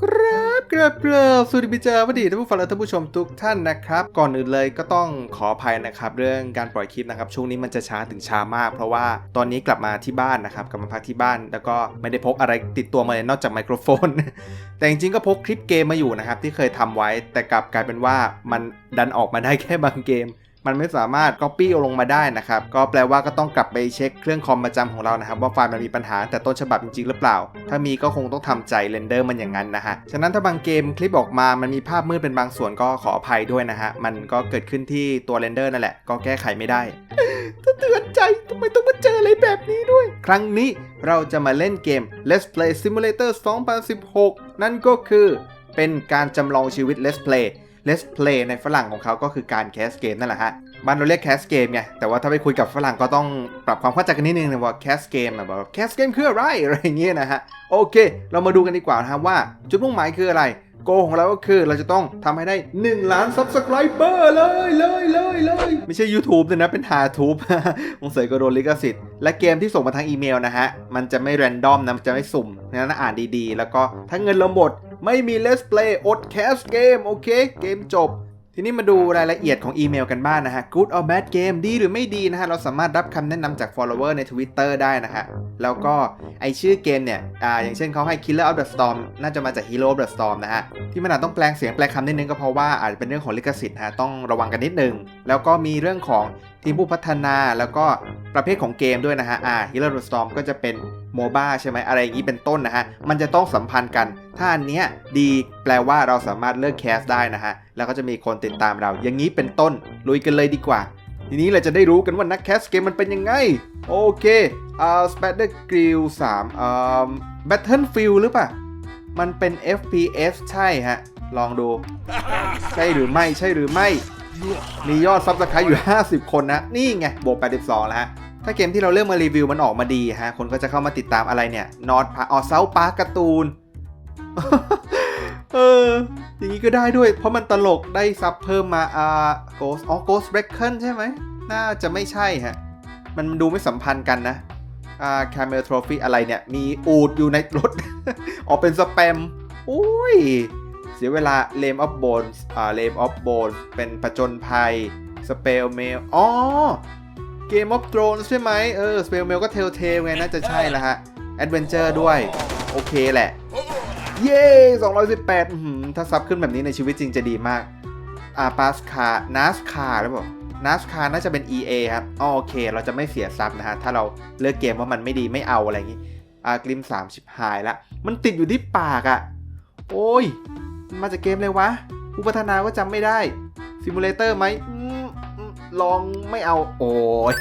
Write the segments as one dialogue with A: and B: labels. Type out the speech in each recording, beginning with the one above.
A: ครับครับครับสวัสดีพี่เจอสวัสดีท่านผู้ฟังและท่านผู้ชมทุกท่านนะครับ ก่อนอื่นเลยก็ต้องขออภัยนะครับ เรื่องการปล่อยคลิปนะครับ ช่วงนี้มันจะช้าถึงช้ามาก เพราะว่าตอนนี้กลับมาที่บ้านนะครับกลับมาพักที่บ้าน แล้วก็ไม่ได้พกอะไรติดตัวมาเลยนอกจากไมโครโฟน แต่จริงๆก็พกคลิปเกมมาอยู่นะครับที่เคยทำไว้ แต่กลับกลายเป็นว่ามันดันออกมาได้แค่บางเกม มันไม่สามารถ Copy เอาลงมาได้นะครับ ก็แปลว่าก็ต้องกลับไปเช็คเครื่องคอมประจำของเรานะครับ ว่าไฟล์มันมีปัญหาแต่ต้นฉบับจริงๆหรือเปล่า ถ้ามีก็คงต้องทำใจเรนเดอร์มันอย่างนั้นนะฮะ ฉะนั้นถ้าบางเกมคลิปออกมา มันมีภาพมืดเป็นบางส่วนก็ขออภัยด้วยนะฮะ มันก็เกิดขึ้นที่ตัวเรนเดอร์นั่นแหละ ก็แก้ไขไม่ได้เตือนใจทำไมต้องมาเจออะไรแบบนี้ด้วย ครั้งนี้เราจะมาเล่นเกม Let's Play Simulator 2016 นั่นก็คือเป็นการจำลองชีวิต Let's Play Let's Play ในฝรั่งของเขาก็คือการแคสเกมนั่นแหละฮะบ้านเราเรียกแคสเกมไงแต่ว่าถ้าไปคุยกับฝรั่งก็ต้องปรับความเข้าใจกันนิดนึงนะว่าแคสเกมแบบแคสเกมคืออะไรอะไรเงี้ยนะฮะโอเค เรามาดูกันดีกว่านะครับว่าจุดมุ่งหมายคืออะไร โกของเราก็คือเราจะต้องทำให้ได้ 1 ล้าน Subscriber เลยเลยเลยเลยไม่ใช่ YouTube เลยนะ เป็นหาทูบสงสัยก็โดนลิขสิทธิ์ และเกมที่ส่งมาทางอีเมลนะฮะ มันจะไม่แรนดอมนะมันจะไม่สุ่มนั้นอ่านดีๆ แล้วก็ถ้าเงินเราหมดไม่มี Let's Play อดแคสเกมโอเค เกมจบ ทีนี้มาดูรายละเอียดของอีเมลกันบ้างนะฮะ good or bad game ดีหรือไม่ดีนะฮะ เราสามารถรับคำแนะนำจาก follower ใน Twitter ได้นะฮะ แล้วก็ไอชื่อเกมเนี่ย อ่า อย่างเช่นเขาให้ Killer of the Storm น่าจะมาจาก Hero of the Storm นะฮะ ที่มันอาจต้องแปลงเสียงแปลคำนิดนึงก็เพราะว่าอาจจะเป็นเรื่องของลิขสิทธิ์ฮะ ต้องระวังกันนิดนึง แล้วก็มีเรื่องของ ทีมผู้พัฒนาแล้วก็ประเภทของเกมด้วยนะฮะ อ่า Hero of the Storm ก็จะเป็นโมบ้าใช่ไหมอะไรอย่างนี้เป็นต้นนะฮะ มันจะต้องสัมพันธ์กัน ถ้าอันเนี้ยดีแปลว่าเราสามารถเลิกแคสได้นะฮะ แล้วก็จะมีคนติดตามเรา อย่างนี้เป็นต้น ลุยกันเลยดีกว่า ทีนี้เราจะได้รู้กันว่านักแคสเกมมันเป็นยังไง โอเคอ่า Spider Grill 3อ่า Battlefield หรือเปล่า มันเป็น FPS ใช่ฮะ ลองดู ใช่หรือไม่ ใช่หรือไม่ มียอดซับสไครต์อยู่ 50 คนนะ นี่ไง บวก 82 แล้วฮะ ถ้าเกมที่เราเลือกมารีวิวมันออกมาดีฮะ คนก็จะเข้ามาติดตามอะไรเนี่ยนอตพาออเซาปาร์การ์ตูน เออ อย่างนี้ก็ได้ด้วย เพราะมันตลกได้ซับเพิ่มมา อ่า Ghost อ๋อ Ghost Recon ใช่ไหม น่าจะไม่ใช่ฮะ มันดูไม่สัมพันธ์กันนะอ่า Camel Trophy อะไรเนี่ย มีอูดอยู่ในรถ ออกเป็นสแปมอุ้ย เสียเวลา Lame of Bones อ่า Lame of Bones เป็นประจนภัย Spell Mail อ๋อ Game of Thrones ใช่ไหมเออ Spell Mail ก็ Telltale ไงน่าจะใช่ละฮะ Adventure ด้วย โอเคแหละ เย้218หือถ้าซับขึ้นแบบนี้ในชีวิตจริงจะดีมากอ่าปาสคานัสคาหรือเปล่านัสคาน่าจะเป็น EA ครับอ๋อโอเค เราจะไม่เสียซับนะฮะ ถ้าเราเลือกเกมว่ามันไม่ดีไม่เอาอะไรอย่างงี้อ่ากลิม3ชิบหายละ มันติดอยู่ที่ปากอะ่ะ โอ้ย มาจากเกมเลยวะผู้พัฒนาก็จำไม่ได้ซิมูเลเตอร์ไหมอืมอืมลองไม่เอา โอ้ย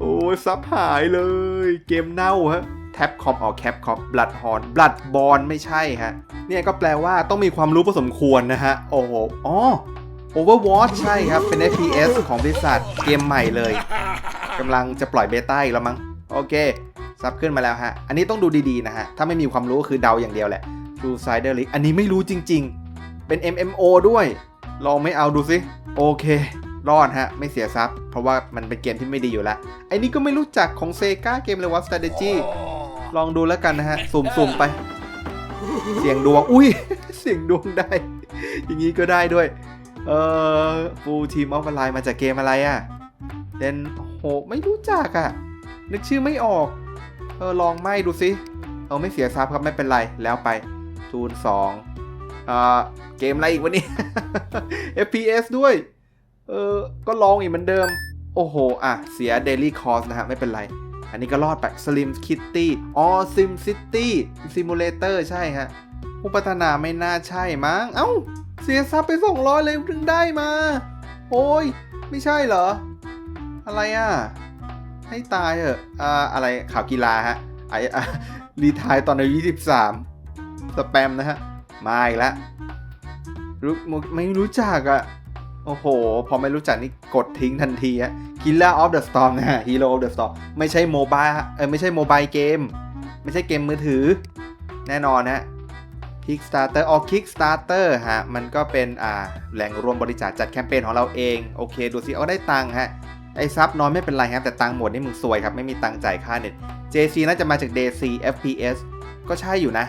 A: โอ้ยซับหายเลย เกมเน่าฮะแท็บคอมออกแคปคอมบลัดฮอนบลัดบอลไม่ใช่ฮะ เนี่ยก็แปลว่าต้องมีความรู้พอสมควรนะฮะ โอ้โหอ๋อ Overwatch ใช่ครับ เป็น FPS ของบริษัทเกมใหม่เลยกำลังจะปล่อยเบต้าอีกแล้วมั้ง โอเค ซับขึ้นมาแล้วฮะ อันนี้ต้องดูดีๆนะฮะ ถ้าไม่มีความรู้ก็คือเดาอย่างเดียวแหละ True Sider League อันนี้ไม่รู้จริง ๆ เป็น MMO ด้วย ลองไม่เอาดูสิโอเค รอดฮะ ไม่เสียซับเพราะว่ามันเป็นเกมที่ไม่ดีอยู่แล้ว ไอ้นี่ก็ไม่รู้จักของเซกาเกมเลยว่า strategy ลองดูแล้วกันนะฮะ สุ่มๆไป เสียงดวง อุ้ย เสียงดวงได้ อย่างนี้ก็ได้ด้วย เอ่อ Full Team of Line มาจากเกมอะไรอะ่ะเดนโหไม่รู้จักอะ่ะ นึกชื่อไม่ออก เออ ลองไม่ดูสิ เอาไม่เสียซับครับไม่เป็นไร แล้วไป ทูน2อ่าเกมอะไรอีกวะนี่ FPS ด้วย เออ ก็ลองอีกเหมือนเดิม โอ้โห อะ เสีย Daily Cost นะฮะ ไม่เป็นไร อันนี้ก็รอดไป Slim Kitty อ๋อ Sim City Simulator ใช่ฮะ ผู้พัฒนาไม่น่าใช่มั้ง เอ้า เสียซับไป 200 เลยถึงได้มา โอ้ย ไม่ใช่เหรอ อะไรอะ ให้ตายเหอะ อ่า อะไรข่าวกีฬาฮะ ไออะรีทายตอนอายุ23 สแปมนะฮะ มาอีกแล้วรู้ไม่รู้จักอะโอ้โห พอไม่รู้จักนี่กดทิ้งทันทีอะ Killer of the Storm นะฮะ Hero of the Storm ไม่ใช่โมบายเออไม่ใช่โมบายเกม ไม่ใช่เกมมือถือ แน่นอนฮะ Kickstarter ออ Kickstarter ฮะ มันก็เป็นอ่าแหล่งรวมบริจาคจัดแคมเปญของเราเอง โอเค ดูสิเอาได้ตังค์ฮะ ไอซับน้อยไม่เป็นไรครับ แต่ตังค์หมดนี่มึงซวยครับ ไม่มีตังค์จ่ายค่าเน็ต JC น่าจะมาจาก DC FPS ก็ใช่อยู่นะ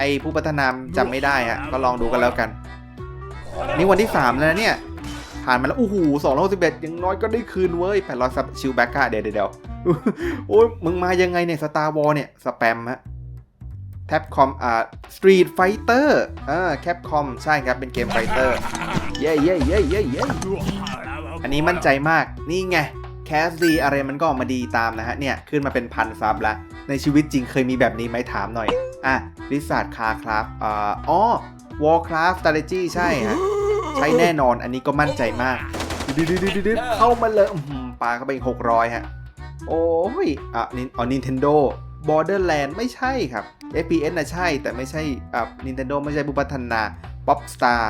A: ไอผู้พัฒนาจำไม่ได้ฮะก็ลองดูกันแล้วกัน นี่วันที่ 3 แล้วนะเนี่ย ผ่านมาแล้วโอ้โหสองร้อยสิบเอ็ดยังน้อยก็ได้คืนเว้ยแปดร้อยซับชิลแบ็กก้าเดี๋ยวเดี๋ยวเดี๋ยวโอ้ยมึงมายังไงเนี่ยสตาร์วอลเนี่ย สแปมฮะแท็บคอมอ่าสตรีทไฟเตอร์อ่าแคปคอมใช่ครับ เป็นเกมไฟเตอร์ เย้เย้เย้เย้เย้อันนี้มั่นใจมากนี่ไงแคสดีอะไรมันก็ออกมาดีตามนะฮะ เนี่ย ขึ้นมาเป็นพันซับแล้วในชีวิตจริงเคยมีแบบนี้ไหมถามหน่อย อะริซาร์ดคาครับอ่าอ๋อ Warcraft Strategy ใช่ฮะใช่แน่นอนอันนี้ก็มั่นใจมากดืดๆๆๆเข้ามาเลยอื้อหือปาเข้าไปอีก600ฮะ โอ้ยอะนี่อ๋อ Nintendo Borderland ไม่ใช่ครับ FPS นะใช่แต่ไม่ใช่อะ Nintendo ไม่ใช่ผู้พัฒนา Popstar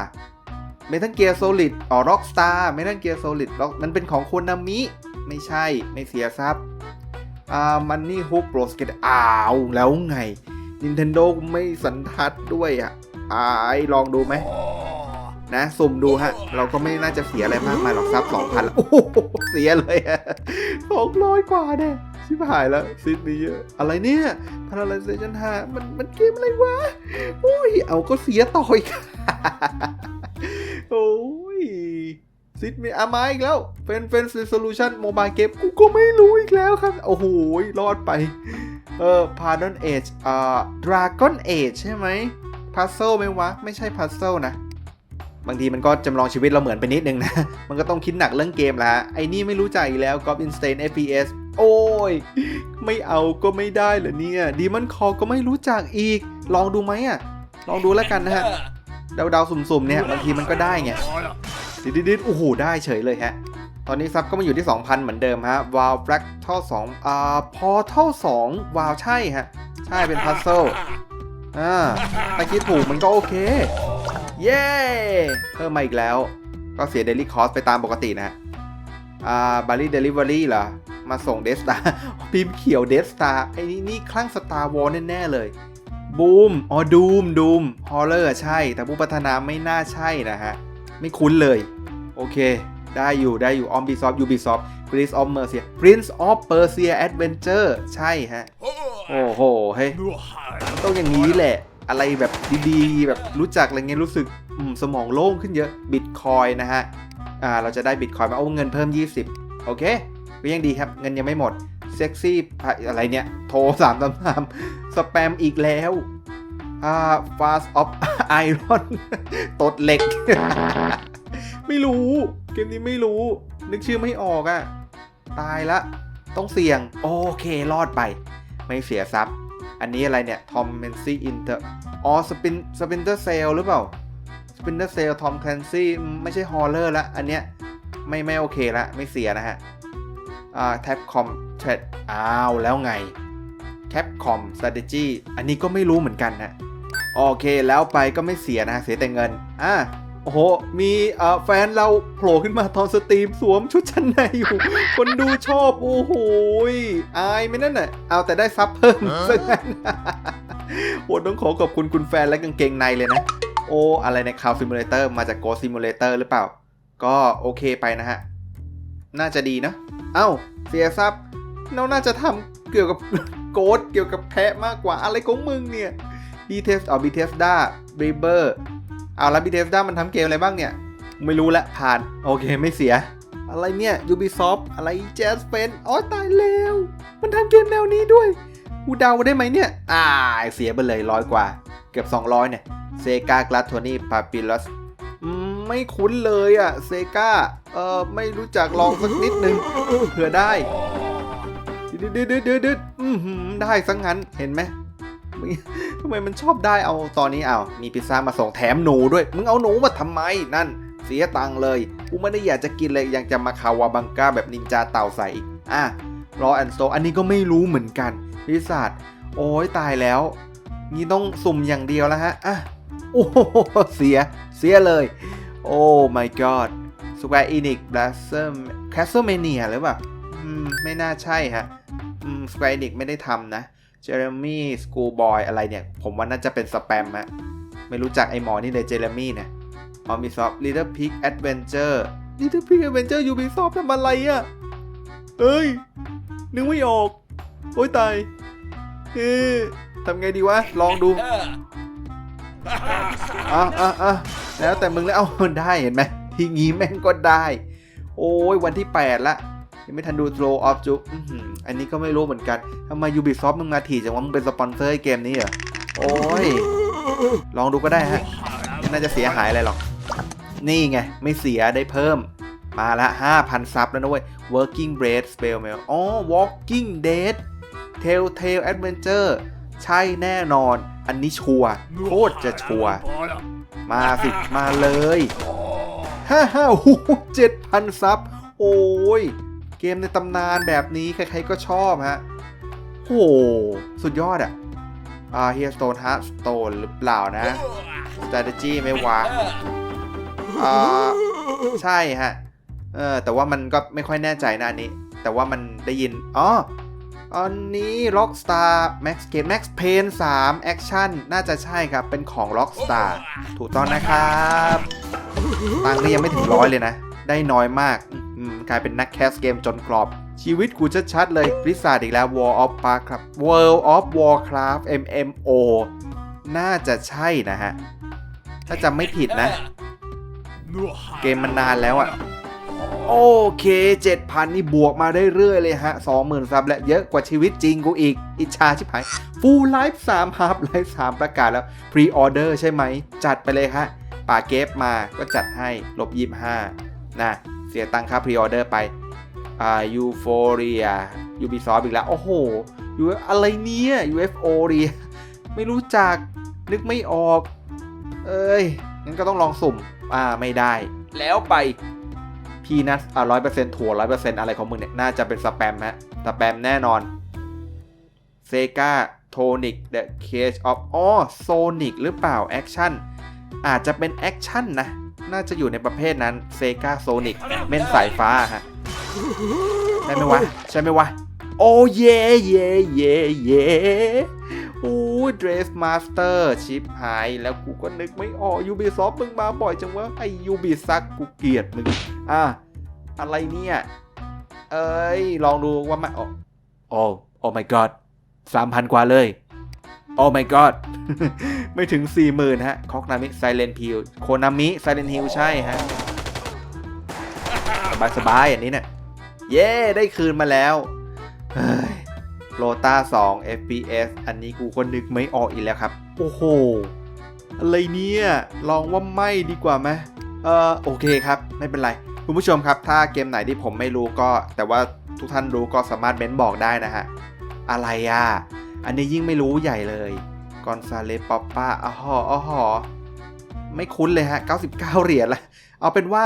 A: Metal Gear Solid อ๋อ Rockstar Metal Gear Solid Rock มันเป็นของโคนามิ ไม่ใช่ไม่เสียทรัพย์อ่า Money Hook Pro Skate อ้าว แล้วไง Nintendo ไม่สันทัดด้วยอะอายลองดูไหม นะ สุ่มดูฮะ เราก็ไม่น่าจะเสียอะไรมากมายหรอกซับสองพันแล้วโอ้โหเสียเลยอะสองร้อยกว่าเนี่ยชิบหายแล้วซิดนี้เยอะอะไรเนี่ย Paralyzation 5มันมันเกมอะไรวะโอ้ย เอาก็เสียต่ออีกโอ้ยซิดมีอามาอีกแล้วเฟนเฟนโซลูชันโมบายเกมกูก็ไม่รู้อีกแล้วครับ โอ้โหรอดไป เออ Pardon Age อ่า Dragon Age ใช่ไหม Puzzle ไหมวะ ไม่ใช่ Puzzle นะ บางทีมันก็จำลองชีวิตเราเหมือนไปนิดนึงนะ มันก็ต้องคิดหนักเรื่องเกมละฮะไอ้นี่ไม่รู้ใจกอีกแล้ว Goblin Stain FPS โอ้ย ไม่เอาก็ไม่ได้เหรอเนี่ย Demon Call ก็ไม่รู้จักอีก ลองดูไหมอะลองดูแล้วกันนะฮะ เดาๆสุ่มๆเนี่ยบางทีมันก็ได้ไงดิดๆๆโอ้โหได้เฉยเลยฮะ ตอนนี้ซับก็มาอยู่ที่ 2,000 เหมือนเดิมฮะวาลแฟลกเท่า2อ่าพอเท่า2วาลใช่ฮะ ใช่เป็นพัซเซิลอ่าถ้าคิดถูกมันก็โอเค เย้เพิ่มมาอีกแล้ว ก็เสียเดลิคอสไปตามปกตินะฮะอ่าบารีเดลิเวอรี่เหรอ มาส่งเดสตาพิมพ์เขียวเดสตาไอ้นี่นี่คลั่งสตาร์วอลแน่ ๆ เลยบูมอ๋อดูมดูมฮอลเลอร์ใช่ แต่ผู้พัฒนาไม่น่าใช่นะฮะ ไม่คุ้นเลย โอเค ได้อยู่ได้อยู่ Ubisoft Ubisoft Prince of Persia Prince of Persia Adventure ใช่ฮะ โอ้โหเฮ้ยต้องอย่างนี้แหละ อะไรแบบดีๆ แบบรู้จักอะไรเงี้ยรู้สึกสมองโล่งขึ้นเยอะบิตคอยนะฮะอ่าเราจะได้บิตคอยมาเอาเงินเพิ่ม 20 โอเค ก็ยังดีครับ เงินยังไม่หมดเซ็กซี่อะไรเนี่ย โทรสามตามสามสแปมอีกแล้วอ่า Fast of Iron ตดเหล็ก ไม่รู้ เกมนี้ไม่รู้ นึกชื่อไม่ออกอะ่ะ ตายละ ต้องเสี่ยง โอเค รอดไป ไม่เสียทรัพย์ อันนี้อะไรเนี่ย ทอมเมนซี่อินเตอร์ อ๋อ สปิน สปินเตอร์เซลหรือเปล่า สปินเตอร์เซล ทอมแคลนซี่ ไม่ใช่ฮอลเลอร์ละ อันเนี้ย ไม่ไม่โอเคละ ไม่เสียนะฮะ อ่า แท็บคอมเทรดอ้าว แล้วไงแคปคอม strategy อันนี้ก็ไม่รู้เหมือนกันนะ โอเค แล้วไปก็ไม่เสียนะ เสียแต่เงิน อะ โอ้โห มีเอ่อแฟนเราโผล่ขึ้นมาตอนสตรีมสวมชุดชั้นในอยู่ คนดูชอบ โอ้โหยอายไหมนั่นน่ะ เอาแต่ได้ซับเพิ่มซะงั้นโอ้ต้องขอขอบคุณคุณแฟนและกางเกงในเลยนะ โอ้ อะไรในคาวซิมูเลเตอร์มาจากโกซิมูเลเตอร์หรือเปล่า ก็โอเคไปนะฮะ น่าจะดีนะเอ้า เสียซับเราน่าจะทำเกี่ยวกับโกดเกี่ยวกับแพะมากกว่าอะไรของมึงเนี่ย b t e s อ๋อ b t e s d a b r e b e r เอาแล้ว b t e s d a มันทำเกมอะไรบ้างเนี่ย ไม่รู้ละผ่าน โอเคไม่เสีย อะไรเนี่ย Ubisoft อะไร Jazz f e n อ๋อตายแล้ว มันทำเกมแนวนี้ด้วยกูเดาได้ไหมเนี่ย อ่า เสียไปเลยร้อยกว่า เกือบ 200 เนี่ยเซกากลาโทนี่ปาปิลัสไม่คุ้นเลยอะเซกาเออไม่รู้จักลองสักนิดนึงเผื่อได้ดืดดืดดืดดืดอื้อหือได้สังงั้นเห็นไหม ทำไมมันชอบได้เอาตอนนี้เอามีพิซซ่ามาส่งแถมหนูด้วย มึงเอาหนูมาทำไมนั่น เสียตังเลยกูไม่ได้อยากจะกินเลยยังจะมาคาวาบังก้าแบบนินจาเต่าใส่อีกอะรอแอนโซอันนี้ก็ไม่รู้เหมือนกันพิซซ่าโอ้ยตายแล้ว นี่ต้องสุ่มอย่างเดียวแล้วฮะอะโอ้เสียเสียเลย โอ้ my god Square Enix Blossom Castlemania หรือเปล่า อืม ไม่น่าใช่ฮะ อืม Square Enix ไม่ได้ทำนะ เจเรมี่สกูบอยอะไรเนี่ย ผมว่าน่าจะเป็นสแปมฮะไม่รู้จักไอหมอนี่เลยเจเรมี่เนี่ยออมิซอฟ Little Pig Adventure Little Pig Adventure Ubisoft ทำอะไรอะ่ะเอ้ย นึกไม่ออก โอ้ยตายเอ๊ะทำไงดีวะ ลองดูอะอะอะแล้วแต่มึงแล้วเอาได้เห็นไหมทีงี้แม่งก็ได้ โอ้ยวันที่ 8 ละ ยังไม่ทันดู Throw of j u อันนี้ก็ไม่รู้เหมือนกันทำไม Ubisoft มึงมาถี่จังว่ามึงเป็นสปอนเซอร์เกมนี้เหรอ โอ้ย ลองดูก็ได้ฮะไม่น่าจะเสียหายอะไรหรอก นี่ไง ไม่เสียได้เพิ่ม มาละ 5,000 ซับแล้วนะเว้ย Working Bread Spell Mail อ๋อ Walking Dead Telltale Adventure ใช่แน่นอน อันนี้ชัวร์โคตรจะชัวร์มาสิ มาเลย ฮ่าฮ่าหเจ็ดพันซับ โอ้ย เกมในตำนานแบบนี้ใครๆก็ชอบฮะโอ้โหสุดยอดอะอ่า Hearthstone Hearthstone หรือเปล่านะ strategy ไม่วะอ่าใช่ฮะเออแต่ว่ามันก็ไม่ค่อยแน่ใจนะอันนี้ แต่ว่ามันได้ยิน อ๋ออันนี้ Rockstar Max Payne Max Payne 3 Action น่าจะใช่ครับ เป็นของ Rockstar ถูกต้องนะครับ ตังค์นี่ยังไม่ถึงร้อยเลยนะ ได้น้อยมาก กลายเป็นนักแคสเกมจนกรอบ ชีวิตกูชัดๆเลยบริษัทอีกแล้ว War of Warcraft World of Warcraft MMO น่าจะใช่นะฮะ ถ้าจำไม่ผิดนะ เกมมันนานแล้วอะโอเค 7,000 นี่บวกมาได้เรื่อยๆเลยฮะ 20,000ซับและเยอะกว่าชีวิตจริงกูอีก อิจฉาชิบหาย Full Life 3 Half Life 3ประกาศแล้ว Pre Order ใช่ไหม จัดไปเลยฮะป่าเกฟมาก็จัดให้ลบ25นะ เสียตังค่า Pre Order ไปอ่า Euphoria Ubisoft อีกแล้ว โอ้โห U อะไรเนี่ย UFO ดิไม่รู้จักนึกไม่ออก เอ้ยงั้นก็ต้องลองสุ่ม อ่าไม่ได้ แล้วไปพีนัทอ่าร้อยเปอร์เซ็นต์ถั่วร้อยเปอร์เซ็นต์อะไรของมึงเนี่ย น่าจะเป็นสแปมฮะสแปมแน่นอนเซกาโทนิก The Cage of อ๋อโซนิกหรือเปล่า แอคชั่น อาจจะเป็นแอคชั่นนะ น่าจะอยู่ในประเภทนั้นเซกาโซนิกเม่นสายฟ้าฮะใช่ไหมวะ ใช่ไหมวะ โอ้เย่เย่เย่เย่โอ้เดรสมาสเตอร์ชิปหายแล้วกูก็นึกไม่ออกยูบีซอฟมึงมาบ่อยจังวะไอยูบีซักกูเกลียดมึงอะอะไรเนี่ย เอ้ย ลองดูว่ามันโอ้โอ้โอ้ my god สามพันกว่าเลย โอ้ my god ไม่ถึง 40,000 ฮะคอกนามิไซเลนพิวโคนามิไซเลนฮิลใช่ฮะ สบายสบายอันนี้เนี่ยเย้ ได้คืนมาแล้วโลตา2 FPS อันนี้กูก็นึกไม่ออกอีกแล้วครับ โอ้โห อะไรเนี่ย ลองว่าไม่ดีกว่าไหมเออโอเคครับ ไม่เป็นไร คุณผู้ชมครับ ถ้าเกมไหนที่ผมไม่รู้ก็ แต่ว่าทุกท่านรู้ก็สามารถเม้นบอกได้นะฮะ อะไรอะ อันนี้ยิ่งไม่รู้ใหญ่เลย กอนซาเลปอปปาอ๋อหออ๋อหอไม่คุ้นเลยฮะ 99 เหรียญละเอาเป็นว่า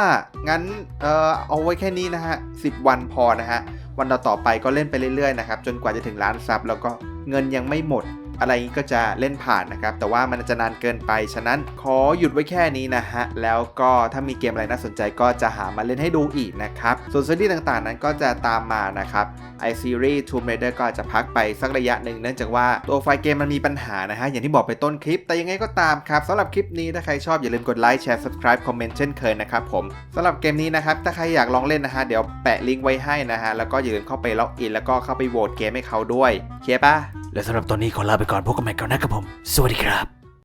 A: งั้นเออเอาไว้แค่นี้นะฮะ 10 วันพอนะฮะ วันต่อๆไปก็เล่นไปเรื่อยๆนะครับ จนกว่าจะถึงล้านซับแล้วก็เงินยังไม่หมด อะไรก็จะเล่นผ่านนะครับ แต่ว่ามันจะนานเกินไป ฉะนั้นขอหยุดไว้แค่นี้นะฮะ แล้วก็ถ้ามีเกมอะไรน่าสนใจก็จะหามาเล่นให้ดูอีกนะครับ ส่วนซีรีส์ต่างๆนั้นก็จะตามมานะครับ i Series Tomb Raider ก็จะพักไปสักระยะหนึ่งเนื่องจากว่าตัวไฟล์เกมมันมีปัญหานะฮะ อย่างที่บอกไปต้นคลิป แต่ยังไงก็ตามครับสำหรับคลิปนี้ถ้าใครชอบอย่าลืมกดไลค์แชร์ subscribe คอมเมนต์เช่นเคยนะครับผมสำหรับเกมนี้นะครับถ้าใครอยากลองเล่นนะฮะเดี๋ยวแปะลิงก์ไว้ให้นะฮะแล้วก็อย่าลืมเข้าไปล็อกอินแล้วก็เข้าไปโหวตเกมให้เขาด้วยเคลียร์ปะ
B: และสำหรับตอนนี้ขอลาไปก่อนพบกันใหม่คราวหน้าครับผม สวัสดีครับ